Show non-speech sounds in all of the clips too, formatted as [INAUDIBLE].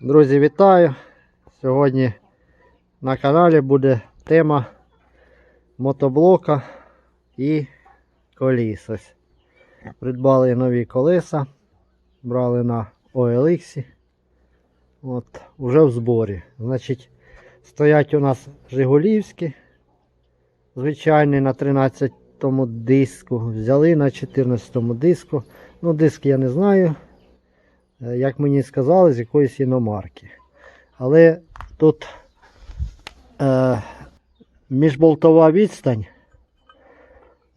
Друзі, вітаю! Сьогодні на каналі буде тема мотоблока і коліс. Придбали нові колеса, брали на OLX. От, уже в зборі. Значить, стоять у нас Жигулівські, звичайні на 13 диску. Взяли на 14 диску. Ну, диск я не знаю. Е, як мені сказали, з якоїсь іномарки. Але тут е, міжболтова відстань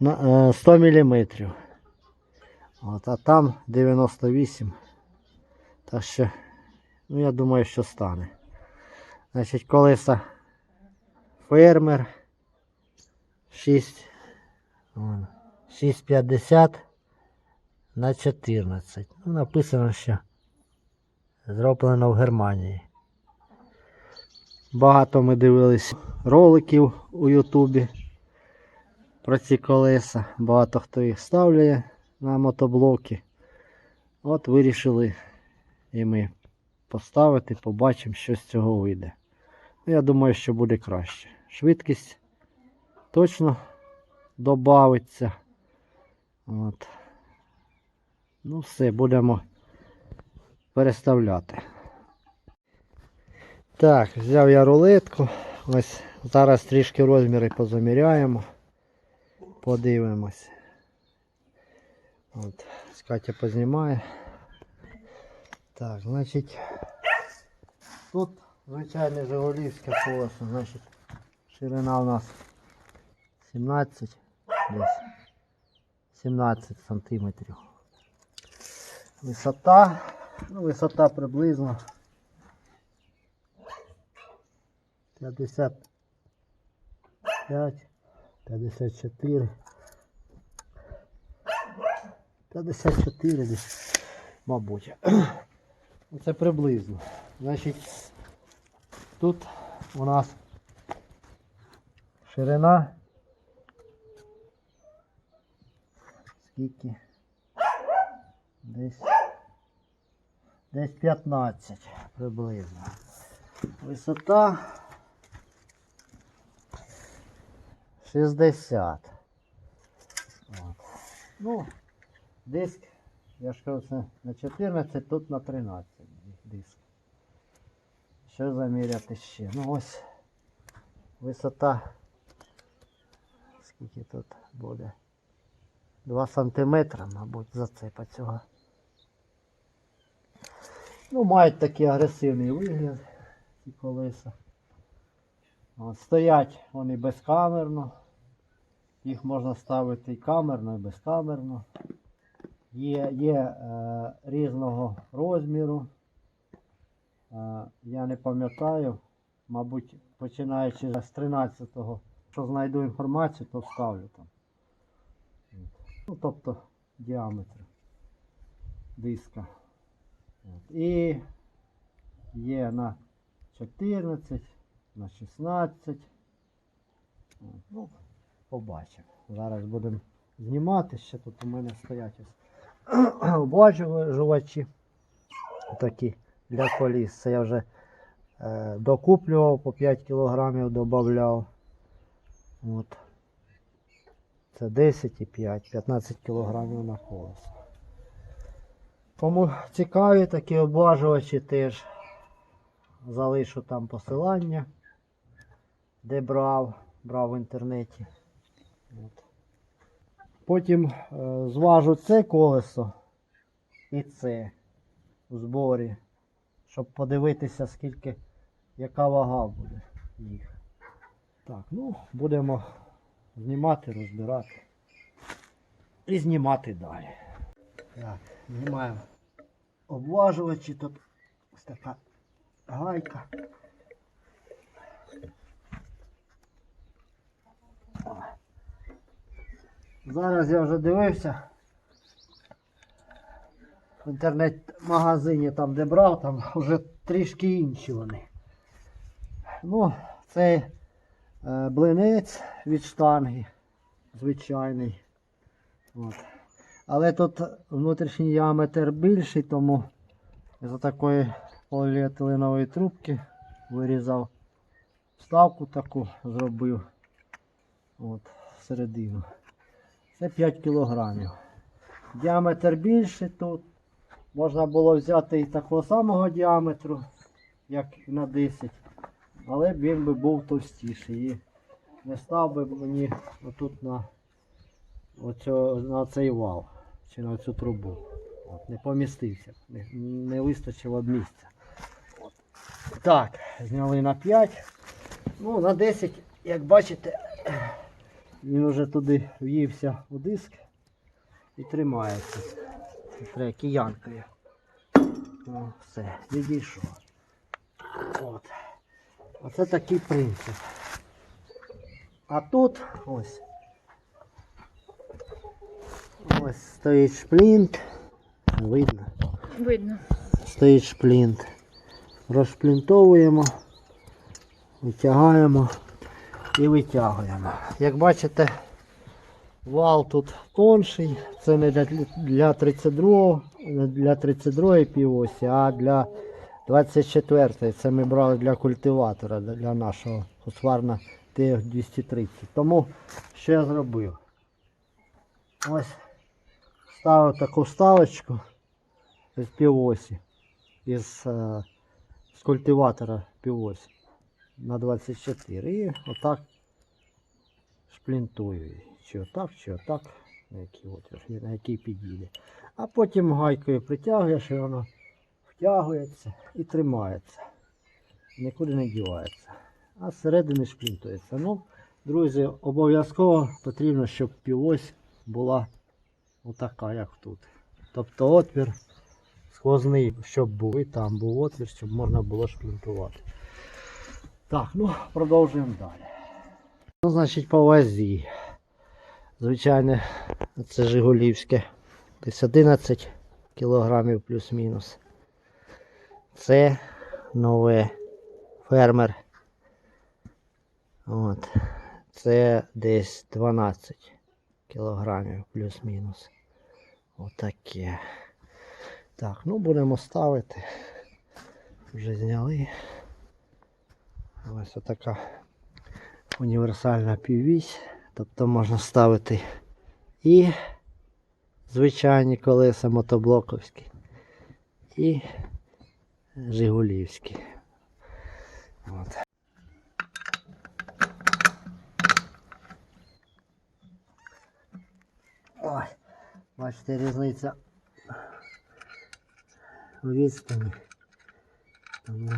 на, е, 100 мм. От, а там 98. Так що, ну я думаю, що стане. Значить, колеса фермер 6, вон, 6,50 на 14. Ну, написано, що зроблено в Германії. Багато ми дивились роликів у Ютубі про ці колеса. Багато хто їх ставляє на мотоблоки. От вирішили і ми поставити, побачимо, що з цього вийде. Ну, Я думаю, що буде краще. Швидкість точно додається. От. Ну все, будемо переставляти. Так, взяв я рулетку. Ось зараз трішки розміри позаміряємо. Подивимось. От, Катя познімає. Так, значить, тут звичайне Жигулівське колесо, значить, ширина у нас 17 десь 17 сантиметрів. Висота, ну висота приблизно 55, 54, 54 десь, мабуть. Ну, Це приблизно. Значить, тут у нас ширина. Скільки? Десь. Десь 15 приблизно. Висота 60. От. Ну, диск, я ж кажу, це на 14, тут на 13 диск. Що заміряти ще? Ну ось висота. Скільки тут буде? 2 сантиметри, мабуть, зацепа цього. Ну, мають такий агресивний вигляд ці колеса. От, стоять вони безкамерно. Їх можна ставити і камерно, і безкамерно. Є, є е, різного розміру. Е, я не пам'ятаю, мабуть, починаючи з 13-го, що знайду інформацію, то вставлю там. Ну, тобто діаметр диска. І є на 14, на 16. От. Ну, побачимо. Зараз будемо знімати. Ще тут у мене стоять ось [CLEARS THROAT] обважувачі такі для коліс. Це я вже е, докуплював по 5 кг додавав. От. Це 10,5, 15 кг на колесо. Кому цікаві такі обважувачі теж залишу там посилання, де брав, брав в інтернеті. От. Потім е, зважу це колесо і це у зборі, щоб подивитися, скільки, яка вага буде їх. Так, ну, будемо знімати, розбирати і знімати далі. Так, знімаємо обважувачі, тут ось така гайка. Зараз я вже дивився в інтернет-магазині, там де брав, там вже трішки інші вони. Ну, це е, блинець від штанги, звичайний. От. Але тут внутрішній діаметр більший, тому за такої поліетиленової трубки, вирізав вставку таку, зробив от, середину. Це 5 кілограмів. Діаметр більший тут. Можна було взяти і такого самого діаметру, як і на 10, але він би був товстіший. І не став би мені отут на, оцю, на цей вал чи на цю трубу. От, не помістився, не, не вистачило місця. От. Так, зняли на 5. Ну, на 10, як бачите, він вже туди в'ївся у диск і тримається. Треба киянкою. О, все, відійшов. От. Оце такий принцип. А тут ось. Ось стоїть шплінт. Видно. Видно. Стоїть шплінт. Розшплінтовуємо, витягаємо і витягуємо. Як бачите, вал тут тонший. Це не для, для 32 не для 32 півосі, а для 24 Це ми брали для культиватора, для нашого Husqvarna TF230. Тому що я зробив? Ось ставив таку вставочку з півосі із, е, з культиватора півосі на 24 і отак шплінтую. Чи отак, чи отак, на який отвір, на який підійде. А потім гайкою притягуєш і воно втягується і тримається. Нікуди не дівається. А зсередини шплінтується. Ну, друзі, обов'язково потрібно, щоб півось була отака, як тут. Тобто отвір сквозний, щоб був і там був отвір, щоб можна було шплінтувати. Так, ну продовжуємо далі. Ну, значить, по вазі. Звичайно, це Жигулівське. Десь 11 кілограмів плюс-мінус. Це нове фермер. От. Це десь 12 кілограмів плюс-мінус. Отаке. Так, ну будемо ставити. Вже зняли. Ось така універсальна піввісь. Тобто можна ставити і звичайні колеса мотоблоковські, і Жигулівські. От. Ой, бачите, різниця у відстані. Тому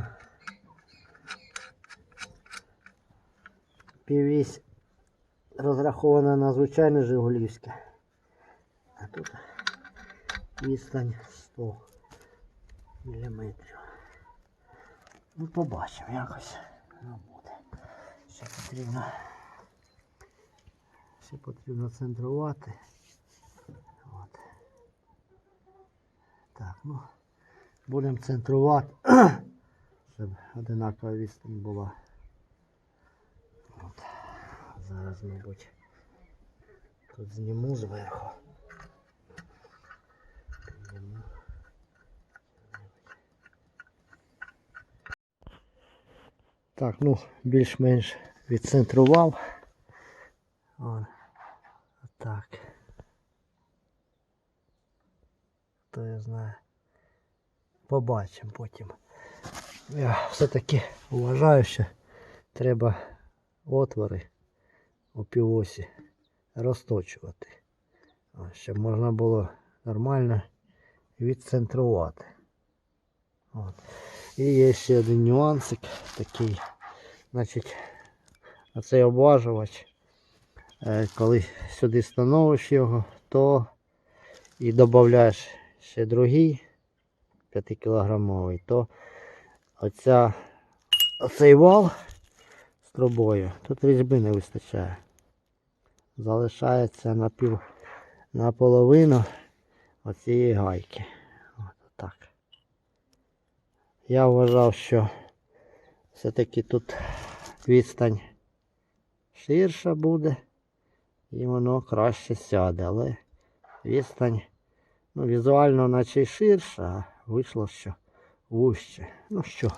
піввісь розрахована на звичайне Жигулівське. А тут відстань 100 міліметрів. Ну, побачимо якось. Ну, буде. Ще потрібно. Ще потрібно центрувати. От. Так, ну. Будемо центрувати, [CLEARS THROAT] щоб одинакова відстань була. От. Зараз, мабуть, тут зніму зверху. Так, ну, більш-менш відцентрував. О, так. То я знаю. Побачимо потім. Я все-таки вважаю, що треба отвори у півосі розточувати. Щоб можна було нормально відцентрувати. От. І є ще один нюансик такий. Значить, оцей обважувач, е, коли сюди становиш його, то і додаєш ще другий 5 кілограмовий, то оця, оцей вал з трубою, тут різьби не вистачає. Залишається на пів наполовину оцієї гайки. От так. Я вважав, що все-таки тут відстань ширша буде і воно краще сяде, але відстань ну, візуально наче й ширша, вийшло, що вужче. Ну що,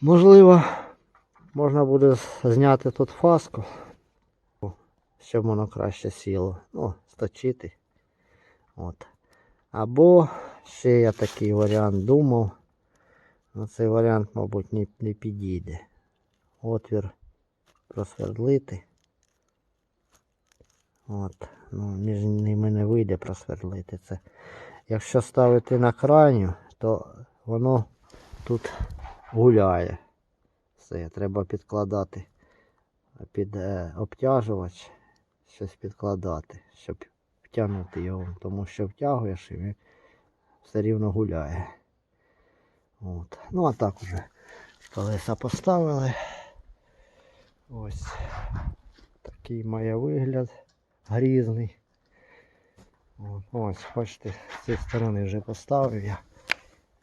можливо, можна буде зняти тут фаску, щоб воно краще сіло. Ну, сточити. От. Або ще я такий варіант думав. Ну, цей варіант, мабуть, не, не підійде. Отвір просвердлити. От. Ну, між ними не вийде просвердлити це. Якщо ставити на крайню, то воно тут гуляє. Все, треба підкладати під е, обтяжувач, щось підкладати, щоб втягнути його, тому що втягуєш і він все рівно гуляє. От. Ну а так уже колеса поставили. Ось такий має вигляд грізний. Ось, бачите, з цієї сторони вже поставив я.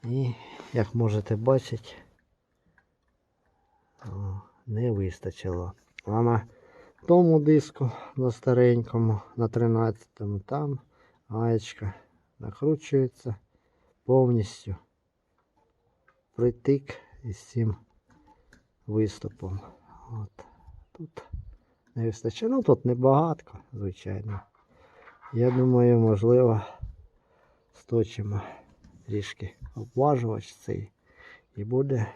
І як можете бачити, не вистачило. А на тому диску, на старенькому, на 13-му, там гаєчка накручується повністю притик із цим виступом. От. Тут не вистачає. Ну тут небагатко, звичайно. Я думаю, можливо, сточимо трішки обважувач цей і буде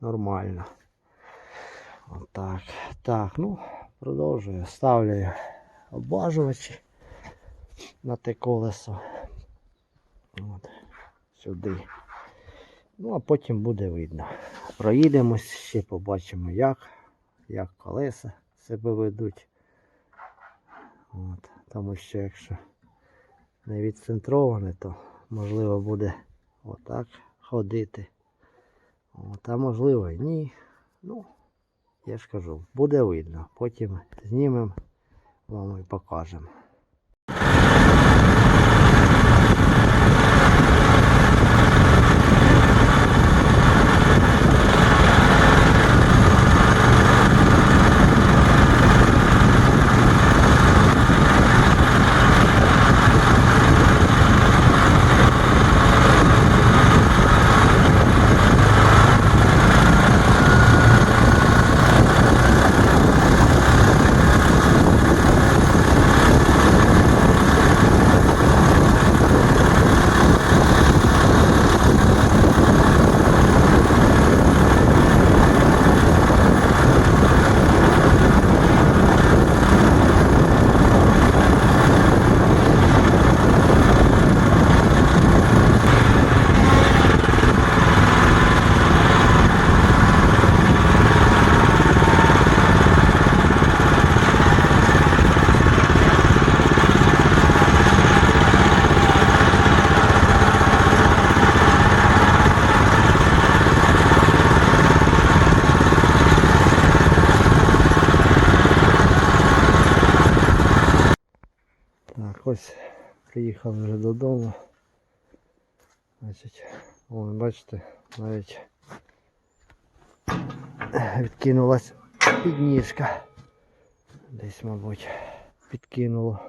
нормально. Отак. Так, ну, продовжую. Ставлю обважувачі на те колесо. От, сюди. Ну, а потім буде видно. Проїдемось, ще побачимо, як, як колеса себе ведуть. От. Тому що якщо не відцентроване, то можливо буде отак ходити. От, а можливо і ні. Ну, я ж кажу, буде видно. Потім знімемо вам і покажемо. Так, ось приїхав вже додому. Значить, вон, бачите, навіть відкинулась підніжка. Десь, мабуть, підкинуло.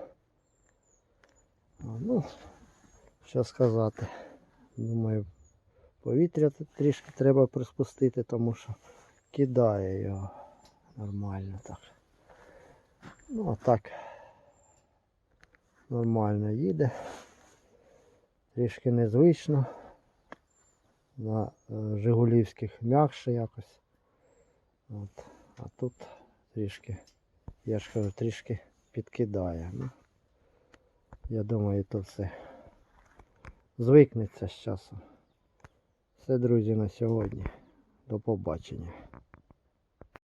Ну, що сказати. Думаю, повітря трішки треба приспустити, тому що кидає його нормально так. Ну, а так нормально їде. Трішки незвично. На е, Жигулівських м'якше якось. От. А тут трішки, я ж кажу, трішки підкидає. Ну, я думаю, то все звикнеться з часом. Все, друзі, на сьогодні. До побачення.